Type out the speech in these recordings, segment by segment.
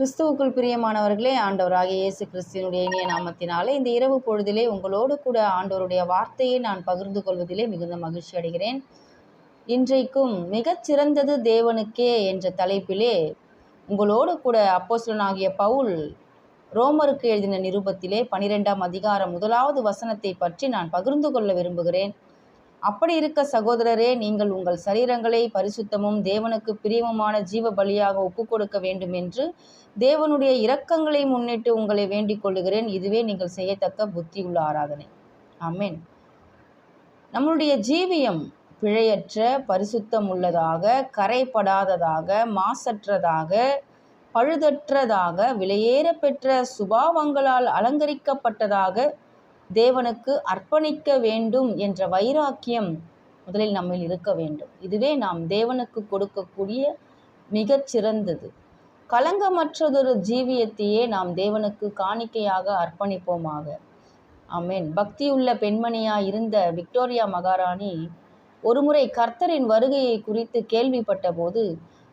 கிறிஸ்துவுக்குள் பிரியமானவர்களே ஆண்டவராகிய இயேசு கிறிஸ்துவனுடைய இனிய நாமத்தினாலே இந்த இரவு பொழுதிலே உங்களோடு கூட ஆண்டவருடைய வார்த்தையை நான் பகிர்ந்து கொள்வதிலே மிகுந்த மகிழ்ச்சி அடைகிறேன். இன்றைக்கும் மிகச்சிறந்தது தேவனுக்கே என்ற தலைப்பிலே உங்களோடு கூட அப்போஸ்லனாகிய பவுல் ரோமருக்கு எழுதின நிருபத்திலே பனிரெண்டாம் அதிகாரம் முதலாவது வசனத்தை பற்றி நான் பகிர்ந்து கொள்ள விரும்புகிறேன். அப்படி இருக்க சகோதரரே நீங்கள் உங்கள் சரீரங்களை பரிசுத்தமும் தேவனுக்கு பிரியமுமான ஜீவ பலியாக ஒப்பு கொடுக்க வேண்டும் என்று தேவனுடைய இரக்கங்களை முன்னிட்டு உங்களை வேண்டிக் கொள்ளுகிறேன். இதுவே நீங்கள் செய்யத்தக்க புத்தியுள்ள ஆராதனை. ஆமென். நம்மளுடைய ஜீவியம் பிழையற்ற பரிசுத்தம் உள்ளதாக கரைப்படாததாக மாசற்றதாக பழுதற்றதாக விலையேற பெற்ற சுபாவங்களால் அலங்கரிக்கப்பட்டதாக தேவனுக்கு அர்ப்பணிக்க வேண்டும் என்ற வைராக்கியம் முதலில் நம்மில் இருக்க வேண்டும். இதுவே நாம் தேவனுக்கு கொடுக்கக்கூடிய மிகச்சிறந்தது களங்கமற்றதொரு ஜீவியத்தையே நாம் தேவனுக்கு காணிக்கையாக அர்ப்பணிப்போமாக. ஆமென். பக்தியுள்ள பெண்மணியாய் இருந்த விக்டோரியா மகாராணி ஒருமுறை கர்த்தரின் வருகையை குறித்து கேள்விப்பட்ட போது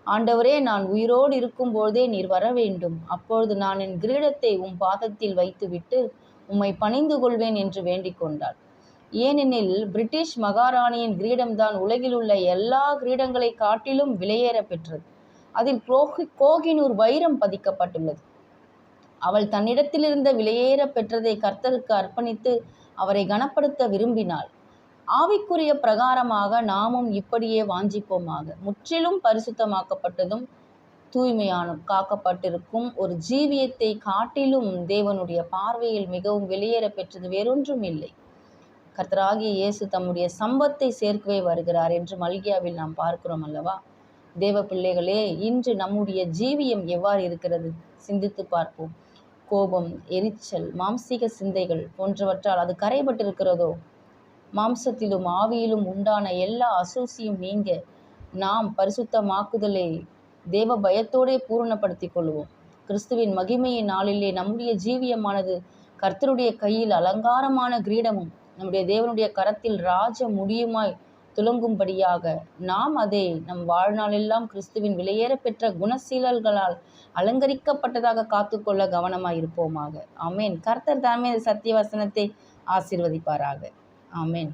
ஆண்டவரே நான் உயிரோடு இருக்கும்போதே நீர் வர வேண்டும் அப்பொழுது நான் என் கிரீடத்தை உம் பாதத்தில் வைத்துவிட்டு உம்மை பணிந்து கொள்வேன் என்று வேண்டிக் கொண்டாள். ஏனெனில் பிரிட்டிஷ் மகாராணியின் கிரீடம்தான் உலகில் உள்ள எல்லா கிரீடங்களை காட்டிலும் விலையேற பெற்றது. அதில் கோகி கோகினூர் வைரம் பதிக்கப்பட்டுள்ளது. அவள் தன்னிடத்திலிருந்த விலையேற பெற்றதை கர்த்தருக்கு அர்ப்பணித்து அவரை கனப்படுத்த விரும்பினாள். ஆவிக்குரிய பிரகாரமாக நாமும் இப்படியே வாஞ்சிப்போமாக. முற்றிலும் பரிசுத்தமாக்கப்பட்டதும் தூய்மையான காக்கப்பட்டிருக்கும் ஒரு ஜீவியத்தை காட்டிலும் தேவனுடைய பார்வையில் மிகவும் வெளியேற பெற்றது வேறொன்றும் இல்லை. கர்த்தராகிய இயேசு தம்முடைய சம்பத்தை சேர்க்கவே வருகிறார் என்று மல்கியாவில் நாம் பார்க்கிறோம் அல்லவா? தேவ பிள்ளைகளே இன்று நம்முடைய ஜீவியம் எவ்வாறு இருக்கிறது? சிந்தித்து பார்ப்போம். கோபம் எரிச்சல் மாம்சீக சிந்தைகள் போன்றவற்றால் அது கரைபட்டிருக்கிறதோ? மாம்சத்திலும் ஆவியிலும் உண்டான எல்லா அசூசியும் நீங்க நாம் பரிசுத்தமாக்குதலை. தேவ பயத்தோடே பூரணப்படுத்திக் கொள்வோம். கிறிஸ்துவின் மகிமையின் நாளிலே நம்முடைய ஜீவியமானது கர்த்தருடைய கையில் அலங்காரமான கிரீடமும் நம்முடைய தேவனுடைய கரத்தில் ராஜ முடியுமாய் துலங்கும்படியாக நாம் அதை நம் வாழ்நாளெல்லாம் கிறிஸ்துவின் விலையேற பெற்ற குணசீலல்களால் அலங்கரிக்கப்பட்டதாக காத்துக்கொள்ள கவனமாக இருப்போமாக ஆமேன். கர்த்தர் தாமே சத்திய வசனத்தை ஆசீர்வதிப்பாராக. ஆமேன்.